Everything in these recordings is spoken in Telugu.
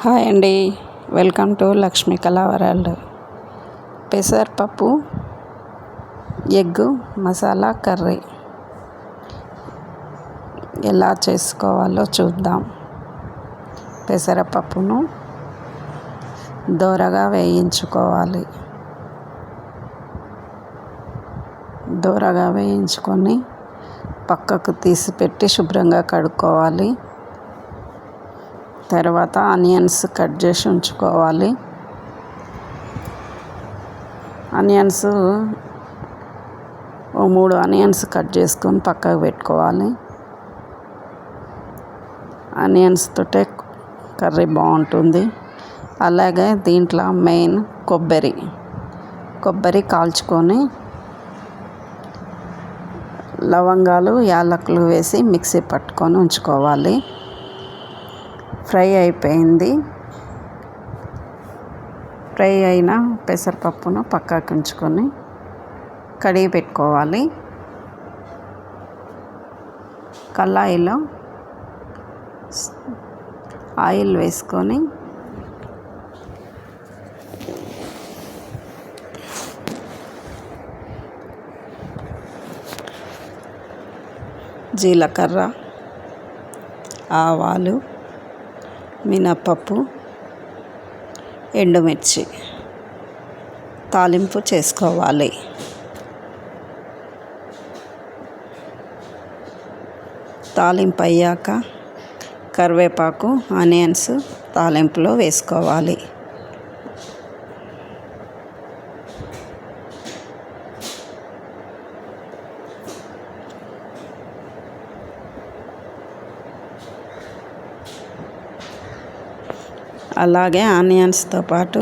హాయ్ అండి. Welcome to Lakshmi Kala world. పెసరపప్పు ఎగ్ మసాలా కర్రీ. ఎలా చేసుకోవాలో చూద్దాం. పెసరపప్పును దోరగా వేయించుకోవాలి. దోరగా వేయించుకొని పక్కకు తీసి పెట్టి శుభ్రంగా కడుక్కోవాలి. తర్వాత ఆనియన్స్ కట్ చేసి ఉంచుకోవాలి. ఆనియన్స్ ఓ మూడు ఆనియన్స్ కట్ చేసుకొని పక్కకు పెట్టుకోవాలి. ఆనియన్స్ తోటే కర్రీ బాగుంటుంది. అలాగే దీంట్లో మెయిన్ కొబ్బరి కొబ్బరి కాల్చుకొని లవంగాలు యాలకులు వేసి మిక్సీ పట్టుకొని ఉంచుకోవాలి. ఫ్రై అయిపోయింది. ఫ్రై అయిన పెసరపప్పును పక్కకు ఉంచుకొని కడిగి పెట్టుకోవాలి. కళాయిలో ఆయిల్ వేసుకొని జీలకర్ర ఆవాలు మినప్పప్పు ఎండుమిర్చి తాలింపు చేసుకోవాలి. తాలింపు అయ్యాక కరివేపాకు ఆనియన్స్ తాలింపులో వేసుకోవాలి. అలాగే ఆనియన్స్తో పాటు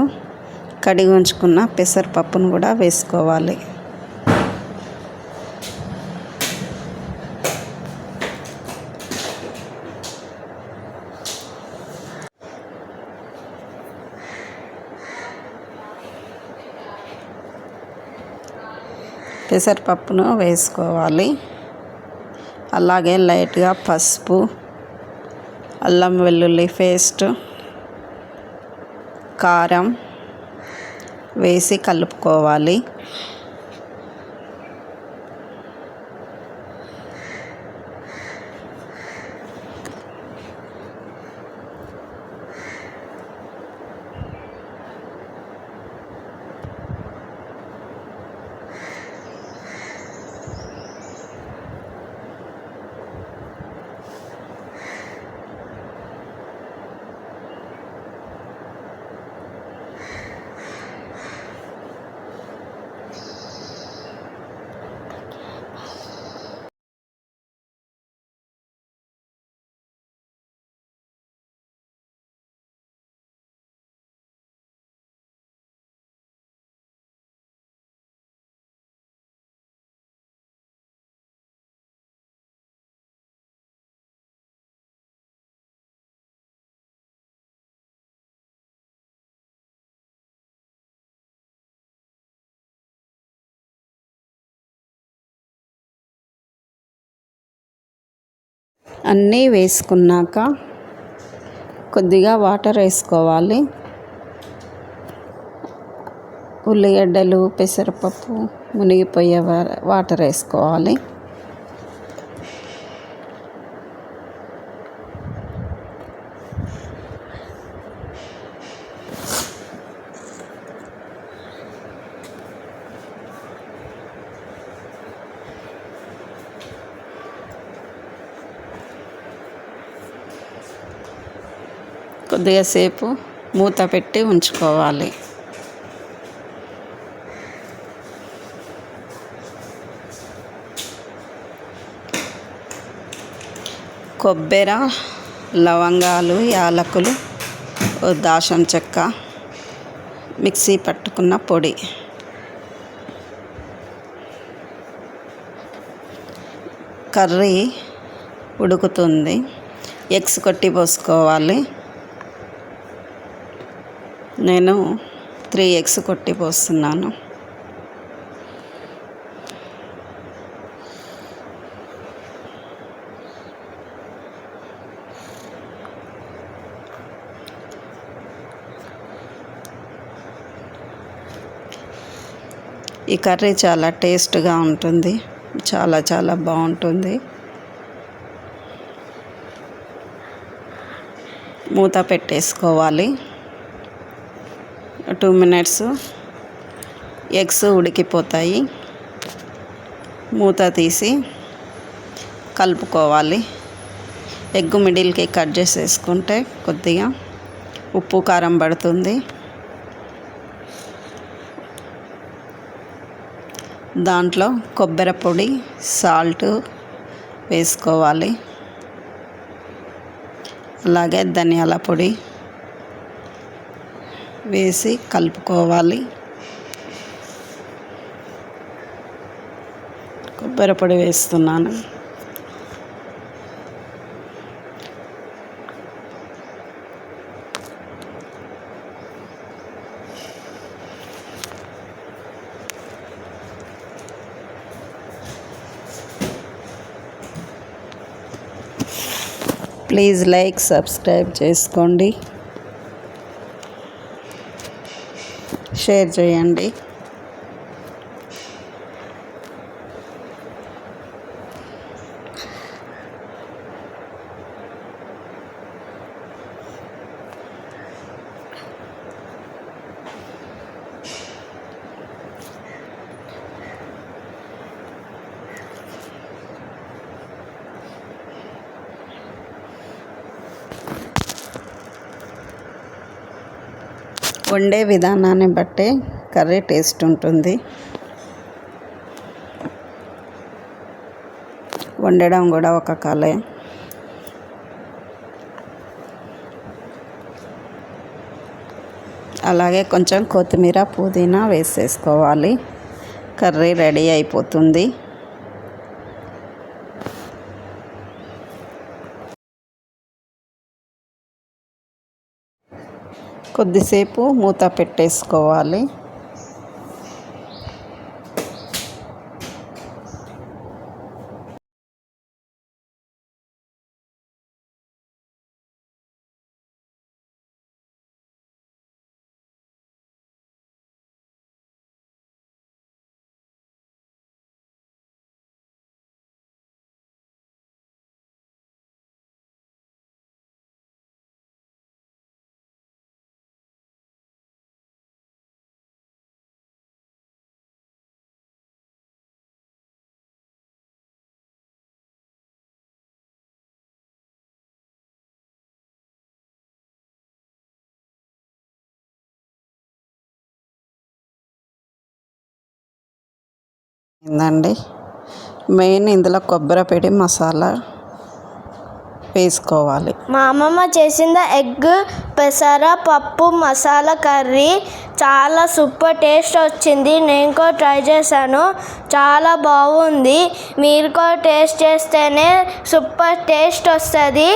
కడిగి ఉంచుకున్న పెసరపప్పును కూడా వేసుకోవాలి. పెసరపప్పును వేసుకోవాలి. అలాగే లైట్గా పసుపు అల్లం వెల్లుల్లి పేస్ట్ కారం వేసి కలుపుకోవాలి. అన్నీ వేసుకున్నాక కొద్దిగా వాటర్ వేసుకోవాలి. ఉల్లిగడ్డలు పెసరపప్పు మునిగిపోయే వాటర్ వేసుకోవాలి. కొద్దిగా సేపు మూత పెట్టి ఉంచుకోవాలి. కొబ్బెర లవంగాలు యాలకులు దాసం చెక్క మిక్సీ పట్టుకున్న పొడి. కర్రీ ఉడుకుతుంది. ఎగ్స్ కొట్టి పోసుకోవాలి. నేను త్రీ ఎగ్స్ కొట్టి పోస్తున్నాను. ఈ కర్రీ చాలా టేస్ట్గా ఉంటుంది. చాలా చాలా బాగుంటుంది. మూత పెట్టేసుకోవాలి. Two minutes. ఎగ్స్ ఉడికిపోతాయి. మూత తీసి కలుపుకోవాలి. ఎగ్ మిడిల్కి కట్ చేసేసుకుంటే కొద్దిగా ఉప్పు కారం పడుతుంది. దాంట్లో కొబ్బరి పొడి సాల్ట్ వేసుకోవాలి. అలాగే ధనియాల పొడి వేసి కలుపుకోవాలి. కొబ్బరి పొడి వేస్తున్నాను. ప్లీజ్ లైక్ సబ్స్క్రైబ్ చేసుకోండి. షేర్ చేయండి. వండే విధానాన్ని బట్టే కర్రీ టేస్ట్ ఉంటుంది. వండడం కూడా ఒక కళే. అలాగే కొంచెం కొత్తిమీర పుదీనా వేసేసుకోవాలి. కర్రీ రెడీ అయిపోతుంది. కొద్దిసేపు మూత పెట్టేసుకోవాలి. ఏందండి? మెయిన్ ఇందులో కొబ్బరి పొడి మసాలా వేసుకోవాలి. మా అమ్మమ్మ చేసిన ఎగ్ పెసర పప్పు మసాలా కర్రీ. చాలా సూపర్ టేస్ట్ వచ్చింది. నేను కూడా ట్రై చేశాను. చాలా బాగుంది. మీరు కూడా టేస్ట్ చేస్తేనే సూపర్ టేస్ట్ వస్తుంది.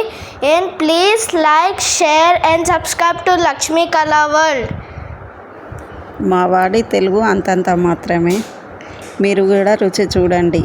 And please like share and subscribe to Lakshmi Kala world. మా వాడి తెలుగు అంతంత మాత్రమే. మీరు కూడా రుచి చూడండి.